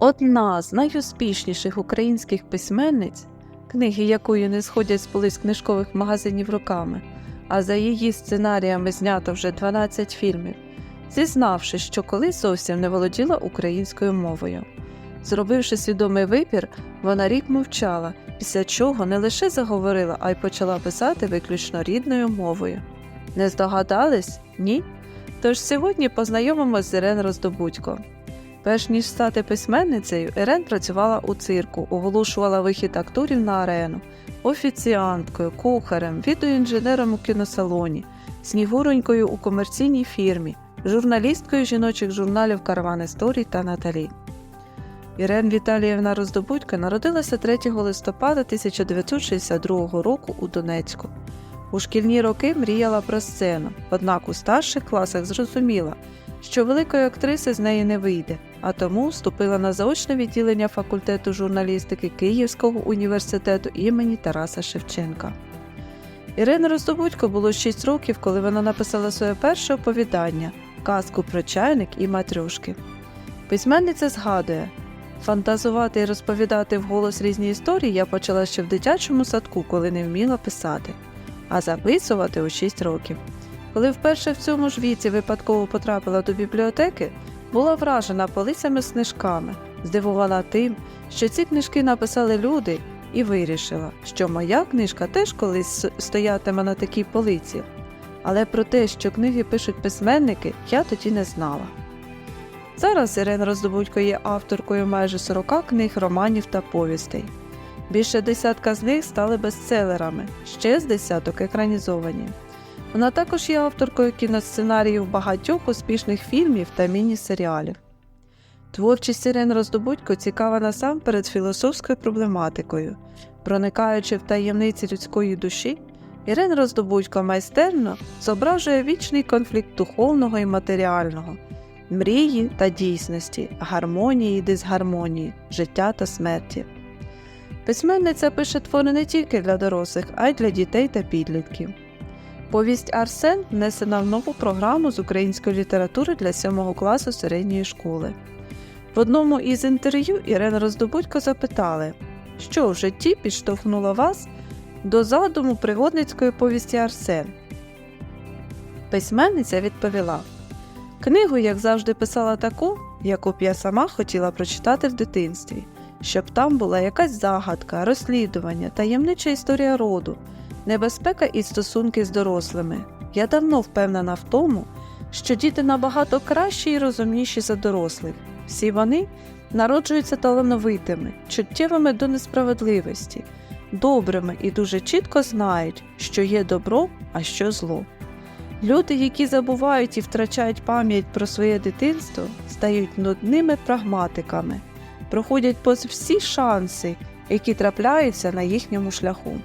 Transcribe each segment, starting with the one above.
Одна з найуспішніших українських письменниць, книги якої не сходять з полиць книжкових магазинів роками, а за її сценаріями знято вже 12 фільмів, зізнавши, що колись зовсім не володіла українською мовою. Зробивши свідомий вибір, вона рік мовчала, після чого не лише заговорила, а й почала писати виключно рідною мовою. Не здогадались? Ні? Тож сьогодні познайомимось з Ірен Роздобудько. Перш ніж стати письменницею, Ірен працювала у цирку, оголошувала вихід акторів на арену, офіціанткою, кухарем, відеоінженером у кіносалоні, снігуронькою у комерційній фірмі, журналісткою жіночих журналів Караван Історій та Наталі. Ірен Віталіївна Роздобудько народилася 3 листопада 1962 року у Донецьку. У шкільні роки мріяла про сцену, однак у старших класах зрозуміла, що великої актриси з неї не вийде, а тому вступила на заочне відділення факультету журналістики Київського університету імені Тараса Шевченка. Ірина Роздобудько було 6 років, коли вона написала своє перше оповідання казку про чайник і матрьошки. Письменниця згадує, фантазувати і розповідати вголос різні історії я почала ще в дитячому садку, коли не вміла писати, а записувати у 6 років. Коли вперше в цьому ж віці випадково потрапила до бібліотеки, була вражена полицями з книжками, здивована тим, що ці книжки написали люди, і вирішила, що моя книжка теж колись стоятиме на такій полиці. Але про те, що книги пишуть письменники, я тоді не знала. Зараз Ірина Роздобудько є авторкою майже 40 книг, романів та повістей. Більше десятка з них стали бестселерами, ще з десяток екранізовані. Вона також є авторкою кіносценаріїв багатьох успішних фільмів та міні-серіалів. Творчість Ірини Роздобудько цікава насамперед філософською проблематикою. Проникаючи в таємниці людської душі, Ірина Роздобудько майстерно зображує вічний конфлікт духовного і матеріального, мрії та дійсності, гармонії і дисгармонії, життя та смерті. Письменниця пише твори не тільки для дорослих, а й для дітей та підлітків. Повість Арсен внесена в нову програму з української літератури для 7 класу середньої школи. В одному із інтерв'ю Ірина Роздобудько запитали, що в житті підштовхнуло вас до задуму пригодницької повісті Арсен. Письменниця відповіла: Книгу, як завжди, писала таку, яку б я сама хотіла прочитати в дитинстві, щоб там була якась загадка, розслідування, таємнича історія роду, небезпека і стосунки з дорослими. Я давно впевнена в тому, що діти набагато кращі і розумніші за дорослих. Всі вони народжуються талановитими, чуттєвими до несправедливості, добрими і дуже чітко знають, що є добро, а що зло. Люди, які забувають і втрачають пам'ять про своє дитинство, стають нудними прагматиками, проходять повз всі шанси, які трапляються на їхньому шляху.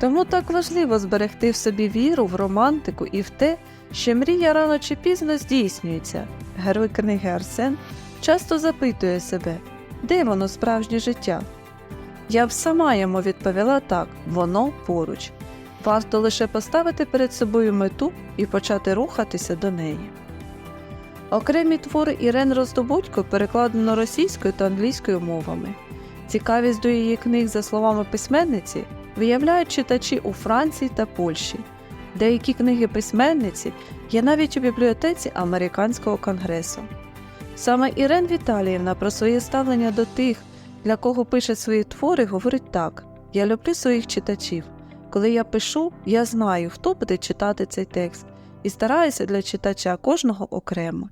Тому так важливо зберегти в собі віру в романтику і в те, що мрія рано чи пізно здійснюється. Герой книги Арсен часто запитує себе, де воно справжнє життя. Я б сама йому відповіла так: воно поруч. Варто лише поставити перед собою мету і почати рухатися до неї. Окремі твори Ірен Роздобудько перекладено російською та англійською мовами. Цікавість до її книг, за словами письменниці, виявляють читачі у Франції та Польщі. Деякі книги письменниці є навіть у бібліотеці Американського конгресу. Саме Ірен Віталіївна про своє ставлення до тих, для кого пише свої твори, говорить так: Я люблю своїх читачів. Коли я пишу, я знаю, хто буде читати цей текст, і стараюся для читача кожного окремо.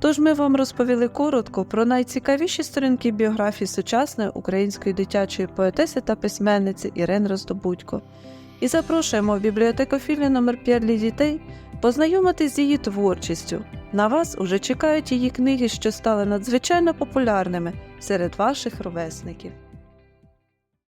Тож ми вам розповіли коротко про найцікавіші сторінки біографії сучасної української дитячої поетеси та письменниці Ірен Роздобудько і запрошуємо в бібліотекофілі номер 5 для дітей познайомитись з її творчістю. На вас уже чекають її книги, що стали надзвичайно популярними серед ваших ровесників.